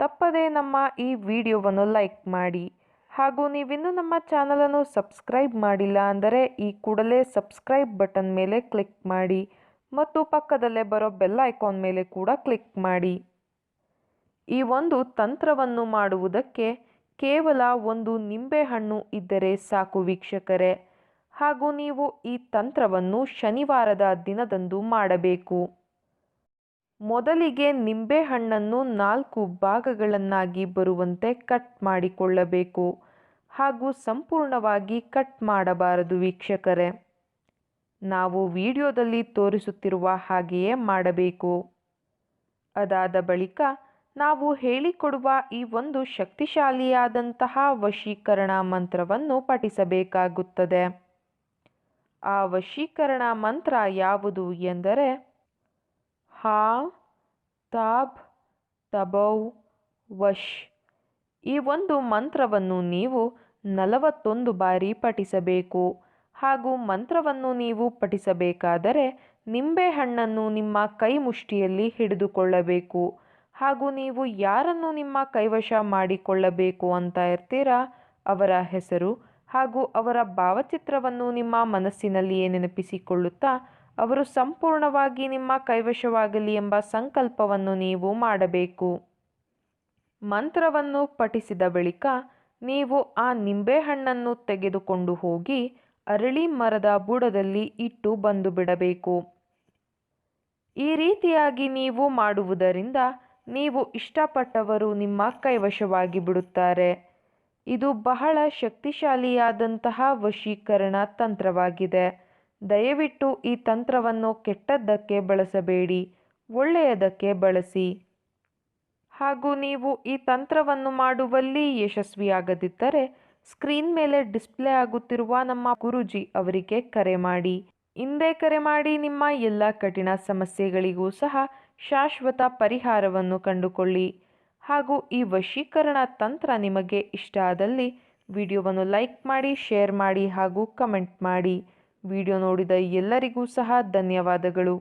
ತಪ್ಪದೇ ನಮ್ಮ ಈ ವಿಡಿಯೋವನ್ನು ಲೈಕ್ ಮಾಡಿ ಹಾಗೂ ನೀವಿನ್ನೂ ನಮ್ಮ ಚಾನಲನ್ನು ಸಬ್ಸ್ಕ್ರೈಬ್ ಮಾಡಿಲ್ಲ ಅಂದರೆ ಈ ಕೂಡಲೇ ಸಬ್ಸ್ಕ್ರೈಬ್ ಬಟನ್ ಮೇಲೆ ಕ್ಲಿಕ್ ಮಾಡಿ ಮತ್ತು ಪಕ್ಕದಲ್ಲೇ ಬರೋ ಬೆಲ್ ಐಕಾನ್ ಮೇಲೆ ಕೂಡ ಕ್ಲಿಕ್ ಮಾಡಿ. ಈ ಒಂದು ತಂತ್ರವನ್ನು ಮಾಡುವುದಕ್ಕೆ ಕೇವಲ ಒಂದು ನಿಂಬೆಹಣ್ಣು ಇದ್ದರೆ ಸಾಕು ವೀಕ್ಷಕರೇ. ಹಾಗೂ ನೀವು ಈ ತಂತ್ರವನ್ನು ಶನಿವಾರದ ದಿನದಂದು ಮಾಡಬೇಕು. ಮೊದಲಿಗೆ ನಿಂಬೆಹಣ್ಣನ್ನು ನಾಲ್ಕು ಭಾಗಗಳನ್ನಾಗಿ ಬರುವಂತೆ ಕಟ್ ಮಾಡಿಕೊಳ್ಳಬೇಕು ಹಾಗೂ ಸಂಪೂರ್ಣವಾಗಿ ಕಟ್ ಮಾಡಬಾರದು ವೀಕ್ಷಕರೇ. ನಾವು ವಿಡಿಯೋದಲ್ಲಿ ತೋರಿಸುತ್ತಿರುವ ಹಾಗೆಯೇ ಮಾಡಬೇಕು. ಅದಾದ ಬಳಿಕ ನಾವು ಹೇಳಿಕೊಡುವ ಈ ಒಂದು ಶಕ್ತಿಶಾಲಿಯಾದಂತಹ ವಶೀಕರಣ ಮಂತ್ರವನ್ನು ಪಠಿಸಬೇಕಾಗುತ್ತದೆ. ಆ ವಶೀಕರಣ ಮಂತ್ರ ಯಾವುದು ಎಂದರೆ ಹಾ ತಾಬ್ ತಬೌ ವಶ್ ಈ ಒಂದು ಮಂತ್ರವನ್ನು ನೀವು ನಲವತ್ತೊಂದು ಬಾರಿ ಪಠಿಸಬೇಕು. ಹಾಗೂ ಮಂತ್ರವನ್ನು ನೀವು ಪಠಿಸಬೇಕಾದರೆ ನಿಂಬೆಹಣ್ಣನ್ನು ನಿಮ್ಮ ಕೈ ಮುಷ್ಟಿಯಲ್ಲಿ ಹಿಡಿದುಕೊಳ್ಳಬೇಕು. ಹಾಗೂ ನೀವು ಯಾರನ್ನು ನಿಮ್ಮ ಕೈವಶ ಮಾಡಿಕೊಳ್ಳಬೇಕು ಅಂತ ಇರ್ತೀರಾ? ಅವರ ಹೆಸರು ಹಾಗೂ ಅವರ ಭಾವಚಿತ್ರವನ್ನು ನಿಮ್ಮ ಮನಸ್ಸಿನಲ್ಲಿಯೇ ನೆನಪಿಸಿಕೊಳ್ಳುತ್ತಾ ಅವರು ಸಂಪೂರ್ಣವಾಗಿ ನಿಮ್ಮ ಕೈವಶವಾಗಲಿ ಎಂಬ ಸಂಕಲ್ಪವನ್ನು ನೀವು ಮಾಡಬೇಕು. ಮಂತ್ರವನ್ನು ಪಠಿಸಿದ ಬಳಿಕ ನೀವು ಆ ನಿಂಬೆಹಣ್ಣನ್ನು ತೆಗೆದುಕೊಂಡು ಹೋಗಿ ಅರಳಿ ಮರದ ಬುಡದಲ್ಲಿ ಇಟ್ಟು ಬಂದು ಬಿಡಬೇಕು. ಈ ರೀತಿಯಾಗಿ ನೀವು ಮಾಡುವುದರಿಂದ ನೀವು ಇಷ್ಟಪಟ್ಟವರು ನಿಮ್ಮ ಕೈವಶವಾಗಿ ಬಿಡುತ್ತಾರೆ. ಇದು ಬಹಳ ಶಕ್ತಿಶಾಲಿಯಾದಂತಹ ವಶೀಕರಣ ತಂತ್ರವಾಗಿದೆ. ದಯವಿಟ್ಟು ಈ ತಂತ್ರವನ್ನು ಕೆಟ್ಟದ್ದಕ್ಕೆ ಬಳಸಬೇಡಿ, ಒಳ್ಳೆಯದಕ್ಕೆ ಬಳಸಿ. ಹಾಗೂ ನೀವು ಈ ತಂತ್ರವನ್ನು ಮಾಡುವಲ್ಲಿ ಯಶಸ್ವಿಯಾಗದಿದ್ದರೆ ಸ್ಕ್ರೀನ್ ಮೇಲೆ ಡಿಸ್ಪ್ಲೇ ಆಗುತ್ತಿರುವ ನಮ್ಮ ಗುರುಜಿ ಅವರಿಗೆ ಕರೆ ಮಾಡಿ. ಹಿಂದೆ ಕರೆ ಮಾಡಿ ನಿಮ್ಮ ಎಲ್ಲ ಕಠಿಣ ಸಮಸ್ಯೆಗಳಿಗೂ ಸಹ ಶಾಶ್ವತ ಪರಿಹಾರವನ್ನು ಕಂಡುಕೊಳ್ಳಿ. ಹಾಗೂ ಈ ವಶೀಕರಣ ತಂತ್ರ ನಿಮಗೆ ಇಷ್ಟ ಆದಲ್ಲಿ ವಿಡಿಯೋವನ್ನು ಲೈಕ್ ಮಾಡಿ, ಶೇರ್ ಮಾಡಿ ಹಾಗೂ ಕಮೆಂಟ್ ಮಾಡಿ. ವಿಡಿಯೋ ನೋಡಿದ ಎಲ್ಲರಿಗೂ ಸಹ ಧನ್ಯವಾದಗಳು.